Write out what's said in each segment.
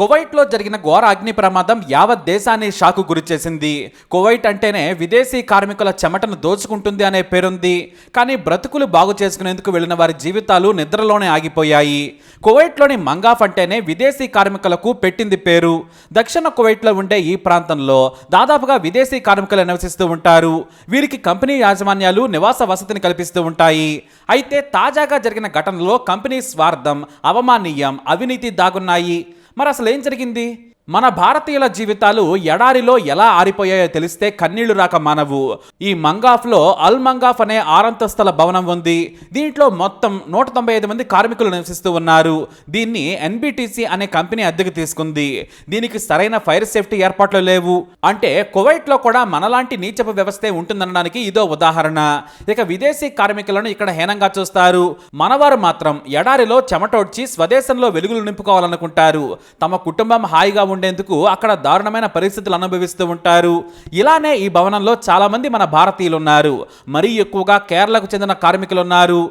కువైట్లో జరిగిన ఘోర అగ్ని ప్రమాదం యావత్ దేశాన్ని షాకు గురిచేసింది కువైట్ అంటేనే విదేశీ కార్మికుల చెమటను దోచుకుంటుంది అనే పేరుంది. కానీ బ్రతుకులు బాగు చేసుకునేందుకు వెళ్ళిన వారి జీవితాలు నిద్రలోనే ఆగిపోయాయి. కువైట్లోని మంగాఫ్ అంటేనే విదేశీ కార్మికులకు పెట్టింది పేరు. దక్షిణ కువైట్లో ఉండే ఈ ప్రాంతంలో దాదాపుగా విదేశీ కార్మికులు నివసిస్తూ ఉంటారు. వీరికి కంపెనీ యాజమాన్యాలు నివాస వసతిని కల్పిస్తూ ఉంటాయి. అయితే తాజాగా జరిగిన ఘటనలో కంపెనీ స్వార్థం అవమానీయం అవినీతి దాగున్నాయి. మరి అసలు ఏం జరిగింది? మన భారతీయుల జీవితాలు ఎడారిలో ఎలా ఆరిపోయాయో తెలిస్తే కన్నీళ్ళు రాక మానవు. ఈ మంగాఫ్లో అల్ మంగాఫ్ అనే ఆరంతస్తుల భవనం ఉంది. దీంట్లో మొత్తం నూట తొంభై ఐదు మంది కార్మికులు నివసిస్తూ ఉన్నారు. దీన్ని ఎన్బిటిసి అనే కంపెనీ అద్దెకు తీసుకుంది. దీనికి సరైన ఫైర్ సేఫ్టీ ఏర్పాట్లు లేవు. అంటే కువైట్లో కూడా మనలాంటి నీచపు వ్యవస్థే ఉంటుందనడానికి ఇదో ఉదాహరణ. ఇక విదేశీ కార్మికులను ఇక్కడ హీనంగా చూస్తారు. మనవారు మాత్రం ఎడారిలో చెమటోడ్చి స్వదేశంలో వెలుగులు నింపుకోవాలనుకుంటారు. తమ కుటుంబం హాయిగా ఉండేందుకు అక్కడ దారుణమైన పరిస్థితులు అనుభవిస్తూ ఉంటారు. ఇలానే ఈ భవనంలో చాలామంది మన భారతీయులు ఉన్నారు మరీ ఎక్కువగా కేరళకు చెందిన కార్మికులు ఉన్నారు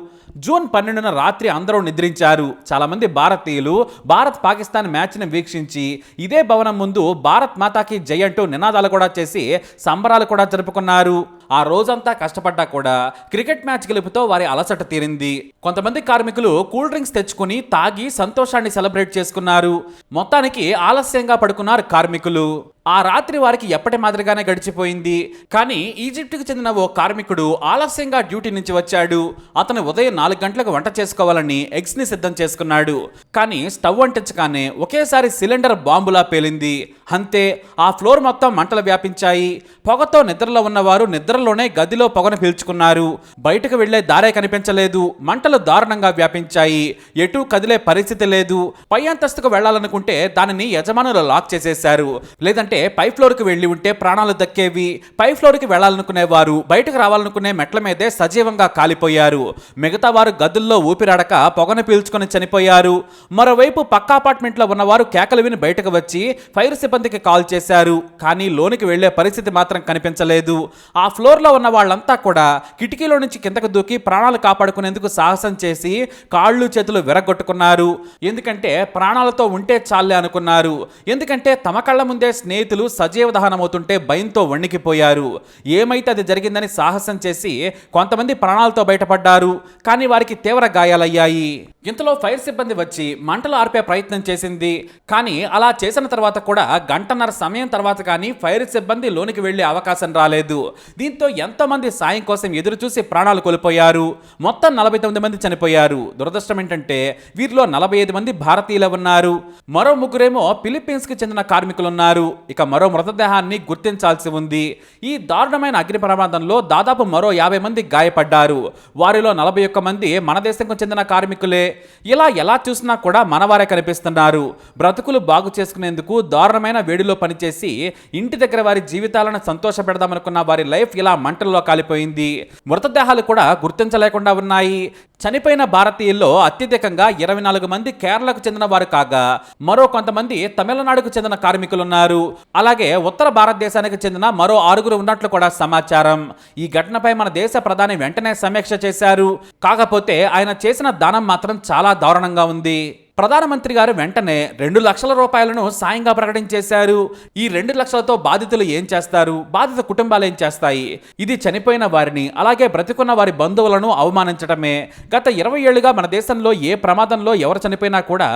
జూన్ పన్నెండున రాత్రి అందరూ నిద్రించారు. చాలామంది భారతీయులు భారత్ పాకిస్తాన్ మ్యాచ్ని వీక్షించి ఇదే భవనం ముందు భారత్ మాతాకి జై అంటూ నినాదాలు కూడా చేసి సంబరాలు కూడా జరుపుకున్నారు. ఆ రోజంతా కష్టపడ్డా కూడా క్రికెట్ మ్యాచ్ గెలుపుతో వారి అలసట తీరింది. కొంతమంది కార్మికులు కూల్ డ్రింక్స్ తెచ్చుకుని తాగి సంతోషాన్ని సెలబ్రేట్ చేసుకున్నారు. మొత్తానికి ఆలస్యంగా పడుకున్నారు కార్మికులు. ఆ రాత్రి వారికి ఎప్పటి మాదిరిగానే గడిచిపోయింది. కానీ ఈజిప్ట్కి చెందిన ఓ కార్మికుడు ఆలస్యంగా డ్యూటీ నుంచి వచ్చాడు. అతను ఉదయం నాలుగు గంటలకు వంట చేసుకోవాలని ఎగ్స్ని సిద్ధం చేసుకున్నాడు. కానీ స్టవ్ అంటించగానే ఒకేసారి సిలిండర్ బాంబులా పేలింది. అంతే ఆ ఫ్లోర్ మొత్తం మంటలు వ్యాపించాయి. పొగతో నిద్రలో ఉన్నవారు నిద్రలోనే గదిలో పొగను పీల్చుకున్నారు. బయటకు వెళ్ళే దారే కనిపించలేదు. మంటలు దారుణంగా వ్యాపించాయి. ఎటు కదిలే పరిస్థితి లేదు. పై అంతస్తుకు వెళ్ళాలనుకుంటే దానిని యజమానులు లాక్ చేసేశారు. లేదంటే పై ఫ్లోర్కి వెళ్ళి ఉంటే ప్రాణాలు దక్కేవి. పై ఫ్లోర్కి వెళ్ళాలనుకునేవారు. బయటకు రావాలనుకునే మెట్ల మీదే సజీవంగా కాలిపోయారు. మిగతా వారు గదుల్లో ఊపిరాడక పొగను పీల్చుకొని చనిపోయారు. మరోవైపు పక్క అపార్ట్మెంట్లో ఉన్నవారు కేకలు విని బయటకు వచ్చి ఫైర్ సిబ్బందికి కాల్ చేశారు. కానీ లోనికి వెళ్ళే పరిస్థితి మాత్రం కనిపించలేదు. ఆ ఫ్లోర్లో ఉన్న వాళ్ళంతా కూడా కిటికీలో నుంచి కిందకు దూకి ప్రాణాలు కాపాడుకునేందుకు సాహసం చేసి కాళ్ళు చేతులు విరగొట్టుకున్నారు ఎందుకంటే ప్రాణాలతో ఉంటే చాలే అనుకున్నారు. ఎందుకంటే తమ కళ్ళ ముందే స్నేహితులు సజీవ దహనమవుతుంటే భయంతో వణికిపోయారు. ఏమైతే అది జరిగిందని సాహసం చేసి కొంతమంది ప్రాణాలతో బయటపడ్డారు. కానీ వారికి తీవ్ర గాయాలయ్యాయి. ఇంతలో ఫైర్ సిబ్బంది వచ్చి మంటలు ఆర్పే ప్రయత్నం చేసింది. కానీ అలా చేసిన తర్వాత కూడా గంటన్నర సమయం తర్వాత కానీ ఫైర్ సిబ్బంది లోనికి వెళ్ళే అవకాశం రాలేదు. దీంతో ఎంతమంది సాయం కోసం ఎదురు చూసి ప్రాణాలు కోల్పోయారు. మొత్తం నలభై తొమ్మిది మంది చనిపోయారు. దురదృష్టం ఏంటంటే వీరిలో నలభై ఐదు మంది భారతీయులు ఉన్నారు. మరో ముగ్గురేమో ఫిలిప్పీన్స్కి చెందిన కార్మికులున్నారు. ఇక మరో మృతదేహాన్ని గుర్తించాల్సి ఉంది. ఈ దారుణమైన అగ్ని ప్రమాదంలో దాదాపు మరో యాభై మంది గాయపడ్డారు. వారిలో నలభై ఒక్క మంది మన దేశంకు చెందిన కార్మికులే. ఇలా ఎలా చూసినా కూడా మనవారే కనిపిస్తున్నారు. బ్రతుకులు బాగు చేసుకునేందుకు దారుణమైన వేడిలో పనిచేసి ఇంటి దగ్గర వారి జీవితాలను సంతోష పెడదామనుకున్న వారి లైఫ్ ఇలా మంటల్లో కాలిపోయింది. మృతదేహాలు కూడా గుర్తించలేకుండా ఉన్నాయి. చనిపోయిన భారతీయుల్లో అత్యధికంగా ఇరవై నాలుగు మంది కేరళకు చెందిన వారు కాగా మరో కొంతమంది తమిళనాడుకు చెందిన కార్మికులున్నారు. అలాగే ఉత్తర భారతదేశానికి చెందిన మరో ఆరుగురు ఉన్నట్లు కూడా సమాచారం. ఈ ఘటనపై మన దేశ ప్రధాని వెంటనే సమీక్ష చేశారు. కాకపోతే ఆయన చేసిన దానం మాత్రం చాలా దారుణంగా ఉంది. ప్రధానమంత్రి గారు వెంటనే రెండు లక్షల రూపాయలను సాయంగా ప్రకటించేశారు. ఈ రెండు లక్షలతో బాధితులు ఏం చేస్తారు? బాధిత కుటుంబాలు ఏం చేస్తాయి? ఇది చనిపోయిన వారిని అలాగే బ్రతికున్న వారి బంధువులను అవమానించడమే గత ఇరవై ఏళ్ళుగా మన దేశంలో ఏ ప్రమాదంలో ఎవరు చనిపోయినా కూడా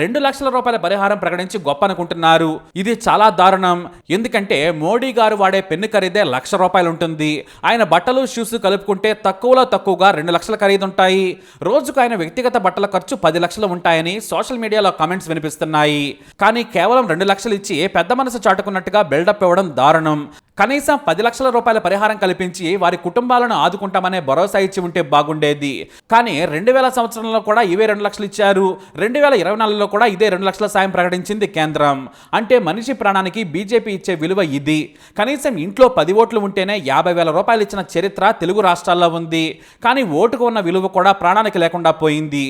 రెండు లక్షల రూపాయల పరిహారం ప్రకటించి గొప్ప అనుకుంటున్నారు ఇది చాలా దారుణం. ఎందుకంటే మోడీ గారు వాడే పెన్ను ఖరీదే లక్ష రూపాయలు ఉంటుంది ఆయన బట్టలు షూస్ కలుపుకుంటే తక్కువలో తక్కువగా రెండు లక్షల ఖరీదు ఉంటాయి రోజుకు ఆయన వ్యక్తిగత బట్టల ఖర్చు పది లక్షలు ఉంటాయని సోషల్ మీడియాలో కామెంట్స్ వినిపిస్తున్నాయి. కానీ కేవలం రెండు లక్షలు ఇచ్చి పెద్ద మనసు చాటుకున్నట్టుగా బిల్డప్ ఇవ్వడం దారుణం. కనీసం పది లక్షల రూపాయల పరిహారం కల్పించి వారి కుటుంబాలను ఆదుకుంటామనే భరోసా ఇచ్చి ఉంటే బాగుండేది. కానీ రెండు వేల సంవత్సరంలో కూడా ఇవే రెండు లక్షలు ఇచ్చారు. రెండు వేల ఇరవై నాలుగులో కూడా ఇదే రెండు లక్షల సాయం ప్రకటించింది కేంద్రం. అంటే మనిషి ప్రాణానికి బీజేపీ ఇచ్చే విలువ ఇది. కనీసం ఇంట్లో పది ఓట్లు ఉంటేనే యాభై వేల రూపాయలు ఇచ్చిన చరిత్ర తెలుగు రాష్ట్రాల్లో ఉంది. కానీ ఓటుకు ఉన్న విలువ కూడా ప్రాణానికి లేకుండా పోయింది.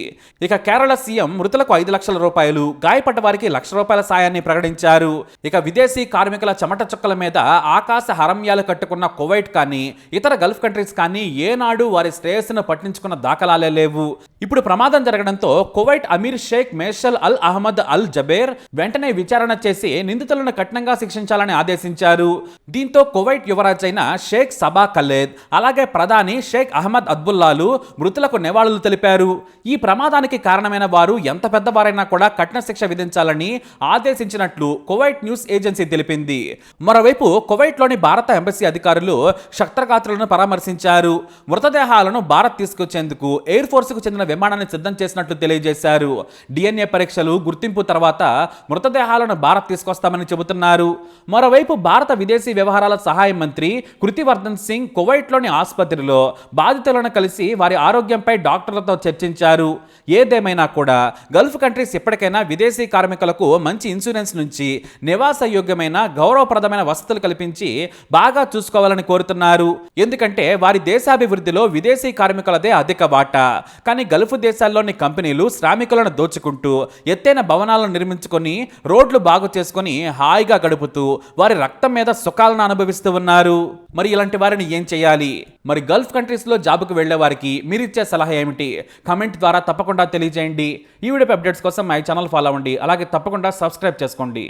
ఇక కేరళ సీఎం మృతులకు ఐదు లక్షల రూపాయలు గాయపడ్డ వారికి లక్ష రూపాయల సాయాన్ని ప్రకటించారు. ఇక విదేశీ కార్మికుల చెమట చుక్కల మీద ఆకాశ ఆకాశ హరమ్యాలు కట్టుకున్న కువైట్ కానీ ఇతర గల్ఫ్ కంట్రీస్ కానీ ఏనాడు వారి శ్రేయస్సును పట్టించుకున్న దాఖలాలే లేవు. ఇప్పుడు ప్రమాదం జరగడంతో Kuwait Amir Sheikh Meshal Al Ahmad Al Jaber వెంటనే విచారణ చేసి నిందితులను కఠినంగా శిక్షించాలని ఆదేశించారు. దీంతో కువైట్ యువరాజ్ అయిన షేక్ సబా ఖలేద్ అలాగే ప్రధాని షేక్ అహ్మద్ అద్బుల్లాలు మృతులకు నివాళులు తెలిపారు. ఈ ప్రమాదానికి కారణమైన వారు ఎంత పెద్దవారైనా కూడా కఠిన శిక్ష విధించాలని ఆదేశించినట్లు కువైట్ న్యూస్ ఏజెన్సీ తెలిపింది. మరోవైపు కువైట్లోని భారత ఎంబసీ అధికారులు శక్తగాత్రులను పరామర్శించారు. మృతదేహాలను భారత్ తీసుకొచ్చేందుకు ఎయిర్ ఫోర్స్కు చెందిన విమానాన్ని సిద్ధం చేసినట్లు తెలియజేశారు. డిఎన్ఏ పరీక్షలు గుర్తింపు తర్వాత మృతదేహాలను భారత్ తీసుకొస్తామని చెబుతున్నారు. మరోవైపు భారత విదేశీ వ్యవహారాల సహాయ మంత్రి కృతివర్ధన్ సింగ్ కువైట్లోని ఆసుపత్రిలో బాధితులను కలిసి వారి ఆరోగ్యంపై డాక్టర్లతో చర్చించారు. ఏదేమైనా కూడా గల్ఫ్ కంట్రీస్ ఎప్పటికైనా విదేశీ కార్మికులకు మంచి ఇన్సూరెన్స్ నుంచి నివాసయోగ్యమైన గౌరవప్రదమైన వసతులు కల్పించి బాగా చూసుకోవాలని కోరుతున్నారు. ఎందుకంటే వారి దేశాభివృద్ధిలో విదేశీ కార్మికులదే అధిక వాటా. కానీ గల్ఫ్ దేశాల్లోని కంపెనీలు శ్రామికులను దోచుకుంటూ ఎత్తైన భవనాలను నిర్మించుకొని రోడ్లు బాగు చేసుకొని హాయిగా గడుపుతూ వారి రక్తం మీద సుఖాలను అనుభవిస్తూ ఉన్నారు. మరి ఇలాంటి వారిని ఏం చేయాలి? మరి గల్ఫ్ కంట్రీస్లో జాబ్కు వెళ్ళే వారికి మీరిచ్చే సలహా ఏమిటి? కమెంట్ ద్వారా తప్పకుండా తెలియజేయండి. ఈ వీడియో అప్డేట్స్ కోసం మై ఛానల్ ఫాలో అవ్వండి. అలాగే తప్పకుండా సబ్స్క్రైబ్ చేసుకోండి.